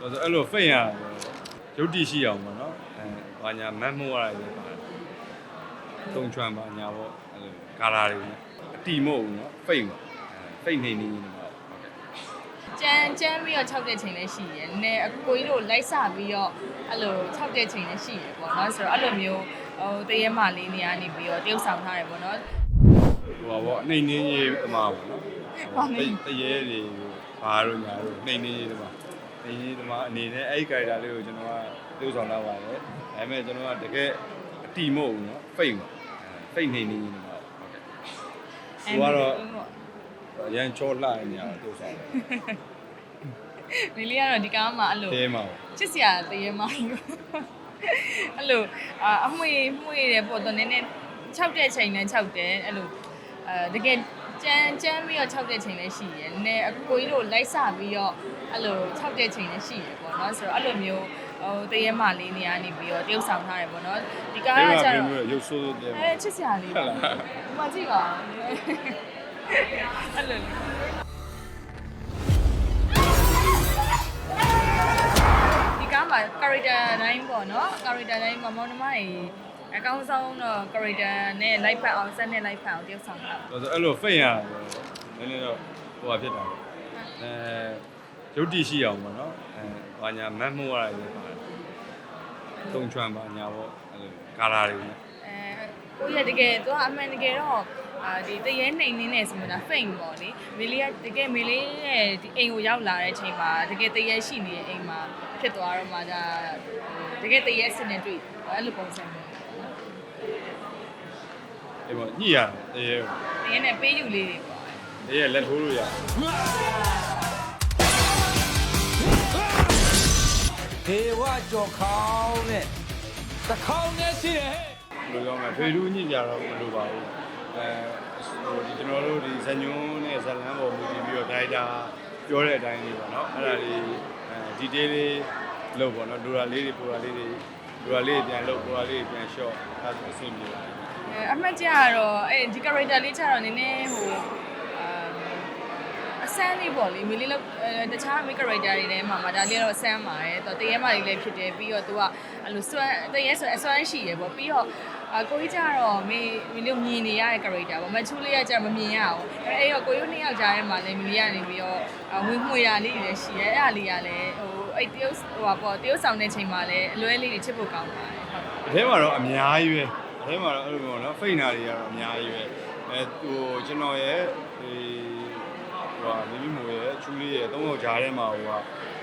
ဆိုတော့အဲ့လိုဖိတ်ရရုပ်တည်ရှိအောင်ပေါ့နော်အဲဘာညာမတ်မိုးရတယ်ပါတယ်တုံချွမ်းပါညာပေါ့အဲ့လိုကာလာတွေနဲ့အတီမဟုတ်ဘူးနော်ဖိတ်ပေါ့အဲဖိတ်နေနေနေပါဟုတ်ကဲ့ကြမ်းကြမ်းပြီးတော့၆တဲ့ချိန်လည်းရှိရယ်နည်းအကိုကြီးတို့လိုက်စပြီးတော့အဲ့လို၆တဲ့ချိန်လည်းရှိရယ်ပေါ့နော်ဆိုတော့အဲ့လိုမျိုးဟိုတရေမလေးနေရာနေပြီးတော့တရုပ်ဆောင်ထားတယ်ပေါ့နော်ဟိုပါပေါ့အနေနေကြီးအမှားပေါ့နော်ဘာလဲတရေတွေဘာတို့ညာတို့နှိမ့်နေကြီးတမ နှိမ့်နေတမအနေနဲ့အဲ့ဒီ character လေးကိုကျွန်တော်ကသိဆောင်လာပါတယ်ဒါပေမဲ့ကျွန်တော်ကတကယ်အတီမဟုတ်ဘူးနော်ဖိတ်ပေါ့အဲဖိတ်နေနေနေပါဟုတ်ကဲ့သူကတော့ရန်ချောလှနေရတော့သိဆောင်တယ်မီလီကတော့ဒီကားမှာအဲ့လိုတဲမှာချစ်စရာတရေမကြီးအဲ့လိုအာအမွေမွေတယ်ပေါ့တော့နည်းနည်း၆တဲ့ချိန်နဲ့၆တယ်အဲ့လိုအဲတကယ်ကြမ်းကြမ်းပြီးတော့၆တဲ့ချိန်လည်းရှိရယ်နည်းအကိုကြီးတို့လိုက်စပြီးတော့ အဲ့လို၆တဲ့ချိန်လည်းရှိရယ်ပေါ့နော်ဆိုတော့အဲ့လိုမျိုးဟိုတရေမလေးနေရာနေပြီးတော့တရုပ်ဆောင်ထားတယ်ပေါ့နော်ဒီကားတဲကမှာကျပြင်တော့ပြီးရုပ်ဆိုးဆိုးတဲအဲချစ်စရာလေးပါဟုတ်လားဒီမှာကြည့်ပါအဲ့လိုလေးဒီကားမှာ character တိုင်းပေါ့နော် character တိုင်းမှာမောင်နှမတွေအကောင်းဆုံးတော့ character နဲ့ live ဖတ်အောင်ဆက်နဲ့ live ဖတ်အောင်တရုပ်ဆောင်တာဆိုတော့အဲ့လိုဖိတ်ရနည်းနည်းတော့ဟိုဟာဖြစ်တာပေါ့အဲ ရုပ်တည်ရှိအောင်ပေါ့နော်အဲဘာညာမတ်မိုးရတယ်ပါတယ်တုံချွမ်းပါညာပေါ့အဲ့လိုကာလာတွေနဲ့အဲကိုရတကယ်သူကအမှန်တကယ်တော့အာဒီတရေနှိမ်နေနေဆိုမှလားဖိန်ပေါ့လေမီလီကတကယ်မီလီရဲ့ဒီအိမ်ကိုရောက်လာတဲ့အချိန်မှာတကယ်တရေရှိနေတဲ့အိမ်မှာဖြစ်သွားတော့မှဒါတကယ်တရေစနေတွေ့အဲ့လိုပုံစံမျိုးအဲ့ပေါ့ညှိရတယ်တဲရဲ့တရေနဲ့ပေးယူလေးတွေပေါ့တဲရဲ့လက်ထိုးလို့ရ ဒေဝကြော်ခေါင်းနဲ့တခေါင်းနဲ့ရှိတယ်ဟဲ့ဘယ်လိုပြောမလဲဖေထူးညှိကြတော့မလိုပါဘူးအဲဟိုဒီကျွန်တော်တို့ဒီဇညွန်းနဲ့ဇလန်းပေါ်မူတည်ပြီးတော့ဒိုင်တာပြောတဲ့အတိုင်းလေးပေါ့နော်အဲ့ဒါလေးအဲဒီတေးလေးလုပ်ပေါ့နော်ဒူရာလေးတွေပူရာလေးတွေဒူရာလေးတွေပြန်လုပ်ပူရာလေးတွေပြန်ရှော့အဲ့ဒါဆိုအဆင်ပြေပါတယ်အဲအမှတ်ကြတော့အဲဒီ character လေးချတော့နည်းနည်းဟိုအာ အဆန်းလေးပေါ့လေမီလီလောက်အဲတခြား make character တွေထဲမှာမှာဒါလေးကတော့ဆန်းပါတယ်တော့တရေမလေးလည်းဖြစ်တယ်ပြီးတော့သူကအဲ့လိုစွမ်းတရေဆိုအစွမ်းရှိရပေါ့ပြီးတော့အကိုကြီးကြတော့မီမီလီမြင်နေရတဲ့ character ပေါ့မချူလေးကကြတော့မမြင်ရဘူးအဲအဲ့တော့ကိုကြီးနှစ်ယောက်ကြားထဲမှာလည်းမီလီကနေပြီးတော့ဝင်မှွေတာလေးတွေလည်းရှိရဲအဲ့ဒါလေးကလည်းဟိုအဲ့တရုတ်ဟိုပါပေါ့တရုတ်ဆောင်တဲ့ချိန်မှာလည်းအလွဲလေးတွေချစ်ဖို့ကောင်းပါတယ်ဟုတ်အထဲမှာတော့အများကြီးပဲအထဲမှာတော့အဲ့လိုမျိုးနော်ဖိတ်နာတွေကတော့အများကြီးပဲအဲဟိုကျွန်တော်ရဲ့ဒီ ဟိုဟာမိမိမို့ရဲ့ချူလေးရဲ့သုံးယောက်ကြားထဲမှာဟိုဟာ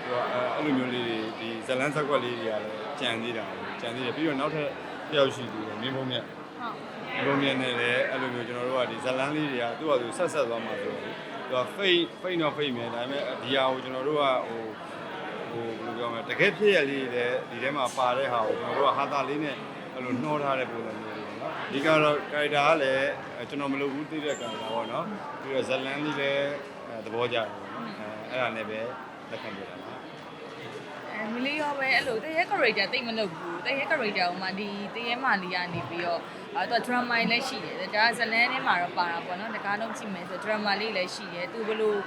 ဟိုဟာအဲ့လိုမျိုးလေးတွေဒီဇလန်းဆက်ကွက်လေးတွေကလည်းကြံသေးတာကြံသေးတယ်ပြီးတော့နောက်ထပ်တယောက်ရှိသေးတယ်မင်းဖုံးမြတ်ဟုတ်ဘုံမြတ်နဲ့လည်းအဲ့လိုမျိုးကျွန်တော်တို့ကဒီဇလန်းလေးတွေကသူ့ဟာသူဆက်ဆက်သွားမှာဆိုတော့သူကဖိတ်ဖိတ်တော့ဖိတ်မယ်ဒါပေမဲ့ဒီဟာကိုကျွန်တော်တို့ကဟိုဟိုဘယ်လိုပြောမလဲတကယ်ဖြစ်ရလေးတွေလည်းဒီထဲမှာပါတဲ့ဟာကိုကျွန်တော်တို့ကဟာတာလေးနဲ့အဲ့လိုနှောထားတဲ့ပုံစံမျိုးတွေပေါ့နော်ဒီကတော့ character ကလည်းကျွန်တော်မလုပ်ဘူးသိတဲ့ character ပေါ့နော်ပြီးတော့ဇလန်းလေးလည်း သဘောကျတယ်ပေါ့နော်အဲအဲ့ဒါနဲ့ပဲလက်ခံပြတာပါအဲမလီရောပဲအဲ့လိုတရေ character တိတ်မလုပ်ဘူးတရေ character ဟိုမှာဒီတရေမာလီကနေပြီးတော့အဲတော့ drama လည်းရှိတယ်ဒါကဇလန်းထဲမှာတော့ပါတာပေါ့နော်တကားလုံးကြည့်မယ်ဆို drama လေးလည်းရှိတယ်သူဘလို့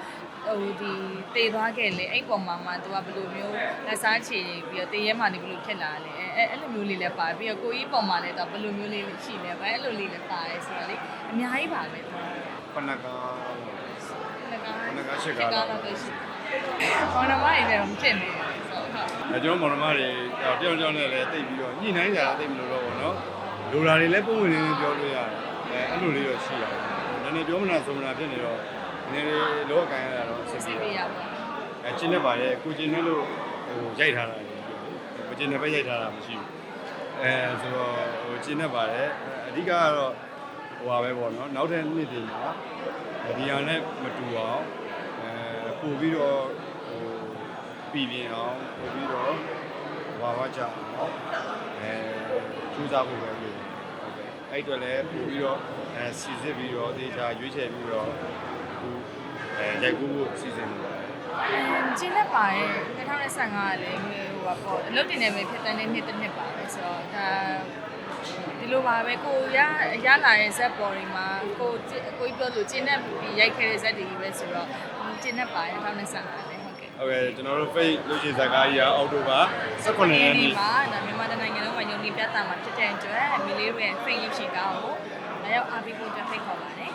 ဟိုဒီတေသွားခဲ့လေအဲ့ပုံမှာမှသူကဘလို့မျိုးလက်စားချေပြီးတော့တရေမာနေဘလို့ဖြစ်လာလဲအဲအဲ့လိုမျိုးလေးလည်းပါပြီးတော့ကိုကြီးပုံမှာလည်းတော့ဘလို့မျိုးလေးရှိလဲပဲအဲ့လိုလေးလည်းပါတယ်ဆိုတော့လေအများကြီးပါပဲခဏက ငကားခဏကရှစ်ကားတော့တော့ရှိဘောနမရည်လည်းမဖြစ်နေဆိုတော့ဟုတ်အဲကျွန်တော်မောင်နှမတွေတယောက်တယောက်နဲ့လည်းတိတ်ပြီးတော့ညှိနှိုင်းကြတာတိတ်မလို့တော့ဘောနော်လိုလာတွေလည်းပုံဝင်နေနေပြောလို့ရတယ်အဲအဲ့လိုလေးတော့ရှိရတယ်နည်းနည်းပြောမနာဆိုမနာဖြစ်နေတော့နည်းနည်းလောကန်ရတာတော့ဆက်စီပြီးပေးရပါအဲကျင်းနေပါတယ်ကိုကျင်းနေလို့ဟိုရိုက်ထားတာလေကိုကျင်းနေပဲရိုက်ထားတာမရှိဘူးအဲဆိုတော့ဟိုကျင်းနေပါတယ်အဓိကကတော့ဟိုပါပဲပေါ့နော်နောက်တဲ့နှစ်တွေမှာဒီဟာနဲ့မတူအောင်အဲ ပို့ပြီးတော့ဟိုပြည်ပြင်းအောင်ပို့ပြီးတော့ဝါဝါကြအောင်အဲစူးစမ်းဖို့ပဲလို့ဟုတ်ကဲ့အဲ့အတွက်လည်းပို့ပြီးတော့အဲစီစစ်ပြီးတော့ဒေတာရွေးချယ်ပြီးတော့ဟိုအဲရိုက်ကူးဖို့စီစဉ်နေပါတယ်ကျင်းလက်ပါတယ်2015ကလည်းဟိုပါပေါ့အလုပ်တင်နေပဲဖြစ်တဲ့နှစ်တစ်နှစ်ပါပဲဆိုတော့ဒါ ဒီလိုပါပဲကိုရရလာတဲ့ဇက်ပေါ်တွေမှာကိုကိုပြောလို့ကျင်းတဲ့ပြီးရိုက်ခဲ့တဲ့ဇက်တွေကြီးပဲဆိုတော့ကျင်းတဲ့ပါတယ်2015လည်းဟုတ်ကဲ့ဟုတ်ကဲ့ကျွန်တော်တို့ face လို့ရှိရင်ဇာကားကြီးကအောက်တိုဘာ18ရက်နေ့မှာဒါမြန်မာတိုင်းနိုင်ငံလုံးမှာယုံကြည်ပြသမှာဖြစ်တဲ့အတွက်မီလေးရဲ့ fake ရုပ်ရှင်ကားကိုလာရောက်အားပေးဖို့အတွက်ဖိတ်ခေါ်ပါတယ်